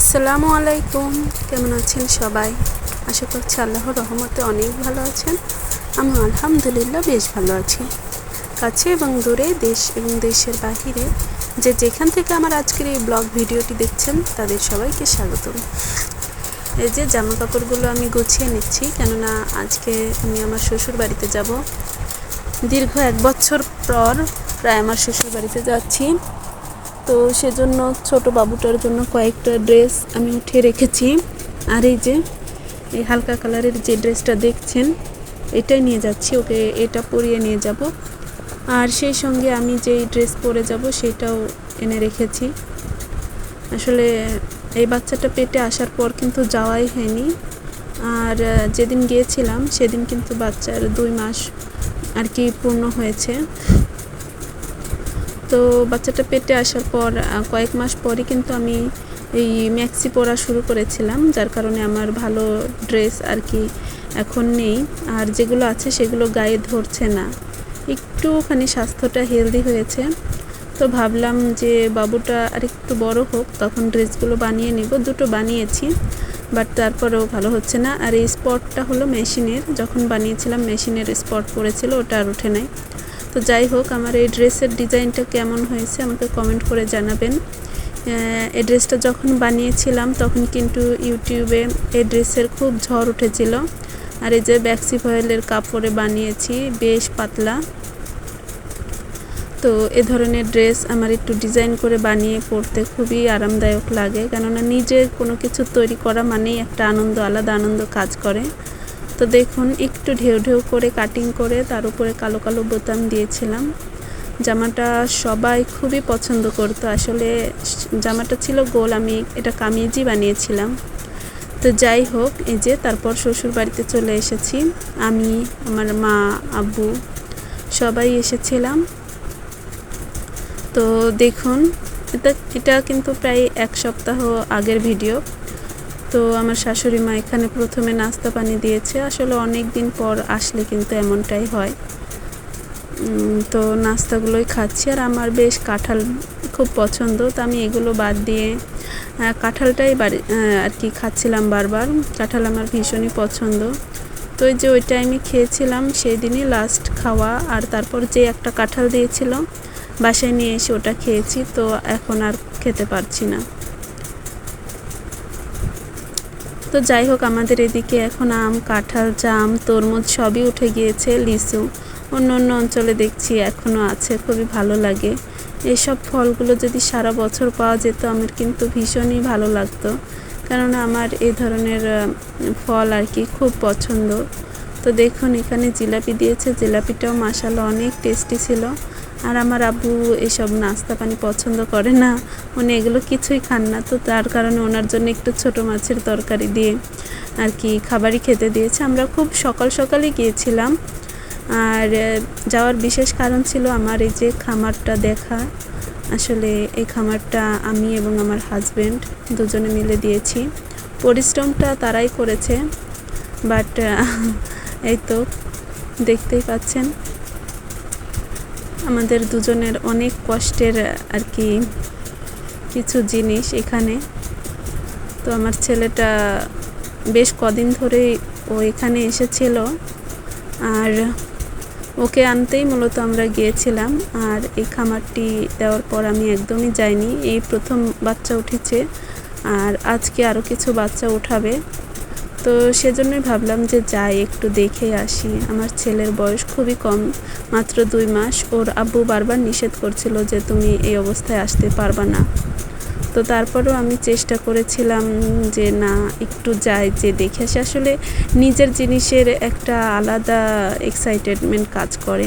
আসসালামু আলাইকুম। কেমন আছেন সবাই? আশা করছি আল্লাহর রহমতে অনেক ভালো আছেন। আমি আলহামদুলিল্লাহ বেশ ভালো আছি। কাছে এবং দূরে দেশ এবং দেশের বাহিরে যে যেখান থেকে আমার আজকের এই ব্লগ ভিডিওটি দেখছেন, তাদের সবাইকে স্বাগতম। এই যে জামা কাপড়গুলো আমি গুছিয়ে নিচ্ছি, কেননা আজকে আমি আমার শ্বশুর বাড়িতে যাব। দীর্ঘ এক বছর পর প্রায় আমার শ্বশুর বাড়িতে যাচ্ছি। তো সেজন্য ছোট বাবুটার জন্য কয়েকটা ড্রেস আমি উঠে রেখেছি। আর এই যে, এই হালকা কালারের যে ড্রেসটা দেখছেন, এটাই নিয়ে যাচ্ছি, ওকে এটা পরিয়ে নিয়ে যাব। আর সেই সঙ্গে আমি যেই ড্রেস পরে যাব, সেটাও এনে রেখেছি। আসলে এই বাচ্চাটা পেটে আসার পর কিন্তু যাওয়াই হয়নি। আর যেদিন গিয়েছিলাম, সেদিন কিন্তু বাচ্চার দুই মাস আর কি পূর্ণ হয়েছে। তো বাচ্চাটা পেটে আসার পর কয়েক মাস পরই কিন্তু আমি এই ম্যাক্সি পরা শুরু করেছিলাম, যার কারণে আমার ভালো ড্রেস আর কি এখন নেই। আর যেগুলো আছে সেগুলো গায়ে ধরছে না। একটুখানি স্বাস্থ্যটা হেলদি হয়েছে। তো ভাবলাম যে বাবুটা আর একটু বড় হোক, তখন ড্রেসগুলো বানিয়ে নেব। দুটো বানিয়েছি, বাট তারপরেও ভালো হচ্ছে না। আর এই স্পটটা হলো মেশিনের। যখন বানিয়েছিলাম, মেশিনের স্পট পড়েছিল, ওটা আর ওঠে নাই। তো যাই হোক, আমার এই ড্রেসের ডিজাইনটা কেমন হয়েছে আমাকে কমেন্ট করে জানাবেন। এই ড্রেসটা যখন বানিয়েছিলাম, তখন কিন্তু ইউটিউবে এই ড্রেসের খুব ঝড় উঠেছিল। আর এই যে ব্যাক্সি ফয়েলের কাপড়ে বানিয়েছি, বেশ পাতলা। তো এ ধরনের ড্রেস আমার একটু ডিজাইন করে বানিয়ে পরতে খুবই আরামদায়ক লাগে। কেননা নিজে কোনো কিছু তৈরি করা মানেই একটা আনন্দ, আলাদা আনন্দ কাজ করে। তো দেখুন, একটু ঢেউ ঢেউ করে কাটিং করে তার উপরে কালো কালো বোতাম দিয়েছিলাম। জামাটা সবাই খুবই পছন্দ করতো। আসলে জামাটা ছিল গোল, আমি এটা কামিজই বানিয়েছিলাম। তো যাই হোক, এই যে তারপর শ্বশুর বাড়িতে চলে এসেছি। আমি, আমার মা, আব্বু সবাই এসেছিলাম। তো দেখুন, এটা এটা কিন্তু প্রায় এক সপ্তাহ আগের ভিডিও তো আমার শাশুড়ি মা এখানে প্রথমে নাস্তা পানি দিয়েছে। আসলে অনেক দিন পর আসলে কিন্তু এমনটাই হয়। তো নাস্তাগুলোই খাচ্ছি। আর আমার বেশ কাঁঠাল খুব পছন্দ। তো আমি এগুলো বাদ দিয়ে কাঁঠালটাই বাড়ি আর কি খাচ্ছিলাম বারবার। কাঁঠাল আমার ভীষণই পছন্দ। তো ওই যে ওই টাইমে খেয়েছিলাম সেই দিনই লাস্ট খাওয়া। আর তারপর যে একটা কাঁঠাল দিয়েছিল, বাসায় নিয়ে এসে ওটা খেয়েছি। তো এখন আর খেতে পারছি না। তো যাই হোক, আমাদের এদিকে এখন আম, কাঁঠাল, জাম, তরমুজ সবই উঠে গিয়েছে, লিচু, অন্য অন্য অঞ্চলে দেখছি এখনও আছে, খুবই ভালো লাগে। এসব ফলগুলো যদি সারা বছর পাওয়া যেত, আমার কিন্তু ভীষণই ভালো লাগতো। কেননা আমার এই ধরনের ফল আর কি খুব পছন্দ। তো দেখুন, এখানে জিলাপি দিয়েছে, জিলাপিটাও মাসালা অনেক টেস্টি ছিল। আর আমার আব্বু এসব নাস্তা পানি পছন্দ করে না। উনি এগুলো কিছুই খান না। তো তার কারণে ওনার জন্য একটু ছোট মাছের তরকারি দিয়ে আর কি খাবারই খেতে দিয়েছে। আমরা খুব সকাল সকালই গিয়েছিলাম। আর যাওয়ার বিশেষ কারণ ছিল আমার এই যে খামারটা দেখা। আসলে এই খামারটা আমি এবং আমার হাজব্যান্ড দুজনে মিলে দিয়েছি। পরিশ্রমটা তারাই করেছে। বাট, এই তো, দেখতেই পাচ্ছেন। আমাদের দুজনের অনেক কষ্টের, আর কি, কিছু জিনিস এখানে। তো আমার ছেলেটা বেশ কদিন ধরেই ও এখানে এসেছিল। আর ওকে আনতেই মূলত আমরা গিয়েছিলাম। আর এই খামারটি দেওয়ার পর আমি একদমই যাইনি। এই প্রথম বাচ্চা উঠেছে। আর আজকে আরও কিছু বাচ্চা উঠাবে। তো সেজন্যই ভাবলাম যে যাই, একটু দেখে আসি। আমার ছেলের বয়স খুবই কম, মাত্র দুই মাস। ওর আব্বু বারবার নিষেধ করছিল যে তুমি এই অবস্থায় আসতে পারবা না। তো তারপরেও আমি চেষ্টা করেছিলাম যে না, একটু যাই, যে দেখে আসি। আসলে নিজের জিনিসের একটা আলাদা এক্সাইটেডমেন্ট কাজ করে।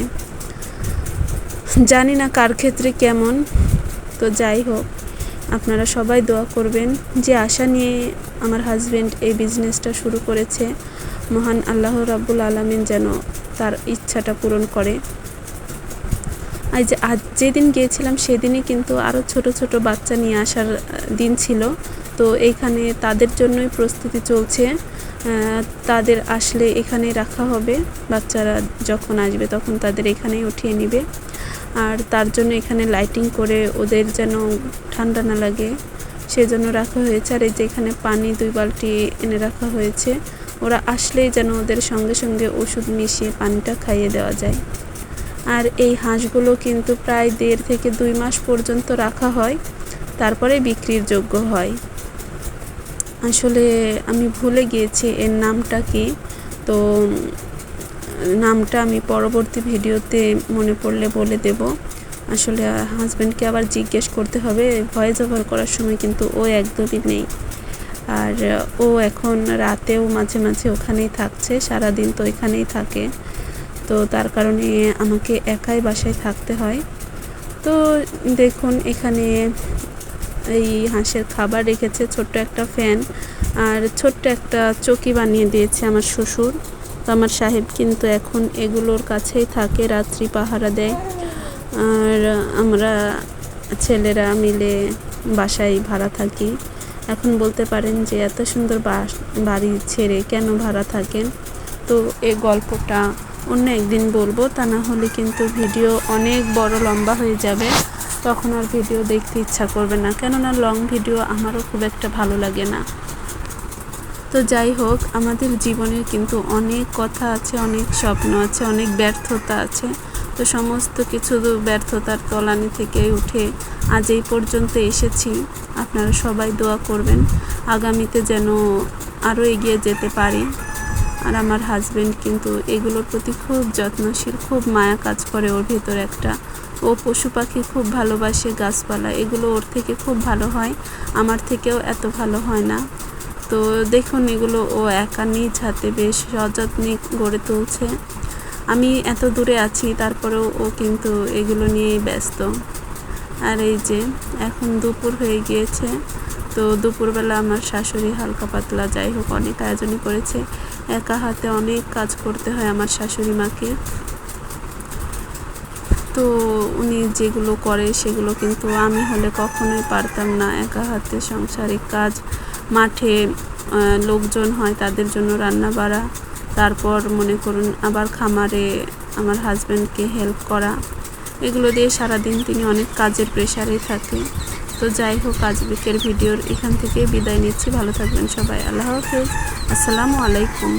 জানি না কার ক্ষেত্রে কেমন। তো যাই হোক। আপনারা সবাই দোয়া করবেন যে আশা নিয়ে আমার হাজব্যান্ড এই বিজনেসটা শুরু করেছে, মহান আল্লাহ রাব্বুল আলমিন যেন তার ইচ্ছাটা পূরণ করে। আর যে, আজ যেদিন গিয়েছিলাম সেদিনই কিন্তু আরও ছোট ছোট বাচ্চা নিয়ে আসার দিন ছিল। তো এইখানে তাদের জন্যই প্রস্তুতি চলছে। তাদের আসলে এখানে রাখা হবে। বাচ্চারা যখন আসবে তখন তাদের এখানেই উঠিয়ে নেবে। আর তার জন্য এখানে লাইটিং করে ওদের যেন ঠান্ডা না লাগে সেই জন্য রাখা হয়েছে। আর এই যে এখানে পানি দুই বালতি এনে রাখা হয়েছে, ওরা আসলেই যেন ওদের সঙ্গে সঙ্গে ওষুধ মিশিয়ে পানিটা খাইয়ে দেওয়া যায়। আর এই হাঁসগুলো কিন্তু প্রায় দেড় থেকে দুই মাস পর্যন্ত রাখা হয়, তারপরে বিক্রির যোগ্য হয়। আসলে আমি ভুলে গিয়েছি এর নামটা কি, তো নামটা আমি পরবর্তী ভিডিওতে মনে পড়লে বলে দেব। আসলে হাজব্যান্ডকে আবার জিজ্ঞেস করতে হবে, ভয়েস ওভার করার সময় কিন্তু ও একদমই নেই। আর ও এখন রাতেও মাঝে মাঝে ওখানেই থাকছে, সারাদিন তো এখানেই থাকে। তো তার কারণে আমাকে একাই বাসায় থাকতে হয়। তো দেখুন, এখানে এই হাঁসের খাবার রেখেছে, ছোট্ট একটা ফ্যান আর ছোট্ট একটা চকি বানিয়ে দিয়েছে আমার শ্বশুর। তো আমার সাহেব কিন্তু এখন এগুলোর কাছেই থাকে, রাত্রি পাহারা দেয়। আর আমরা ছেলেরা মিলে বাসায় ভাড়া থাকি। এখন বলতে পারেন যে এত সুন্দর বাড়ি ছেড়ে কেন ভাড়া থাকেন? তো এই গল্পটা অন্য একদিন বলব। তা না হলে কিন্তু ভিডিও অনেক বড় লম্বা হয়ে যাবে। তখন আর ভিডিও দেখতে ইচ্ছা করবে না। কেননা লং ভিডিও আমারও খুব একটা ভালো লাগে না। তো যাই হোক, আমাদের জীবনে কিন্তু অনেক কথা আছে, অনেক স্বপ্ন আছে, অনেক ব্যর্থতা আছে। তো সমস্ত কিছু ব্যর্থতার তলানি থেকে উঠে আজ এই পর্যন্ত এসেছি। আপনারা সবাই দোয়া করবেন, আগামীতে যেন আরও এগিয়ে যেতে পারি। আর আমার হাজব্যান্ড কিন্তু এগুলোর প্রতি খুব যত্নশীল, খুব মায়া কাজ করে ওর ভিতরে একটা। ও পশু পাখি খুব ভালোবাসে, গাছপালা, এগুলো ওর থেকে খুব ভালো হয়। আমার থেকেও এত ভালো হয় না। তো দেখুন, এগুলো ও একা নিজ হাতে বেশ সযত্নে গড়ে তুলছে। আমি এত দূরে আছি, তারপরেও ও কিন্তু এগুলো নিয়েই ব্যস্ত। আর এই যে, এখন দুপুর হয়ে গিয়েছে, তো দুপুরবেলা আমার শাশুড়ি হালকা পাতলা যাই হোক, অনেক আয়োজনই করেছে। একা হাতে অনেক কাজ করতে হয় আমার শাশুড়ি মাকে। তো উনি যেগুলো করে, সেগুলো কিন্তু আমি হলে কখনোই পারতাম না। একা হাতে সংসারিক কাজ মাঠে লোকজন হয় তাদের জন্য রান্না বাড়া তারপর মনে করুন আবার খামারে আমার হাজব্যান্ডকে হেল্প করা। এগুলো দিয়ে সারাদিন তিনি অনেক কাজের প্রেশারে থাকে। তো যাই হোক আজকের ভিডিওর এখান থেকে বিদায় নিচ্ছি। ভালো থাকবেন সবাই। আল্লাহ হাফেজ। আসসালামু আলাইকুম।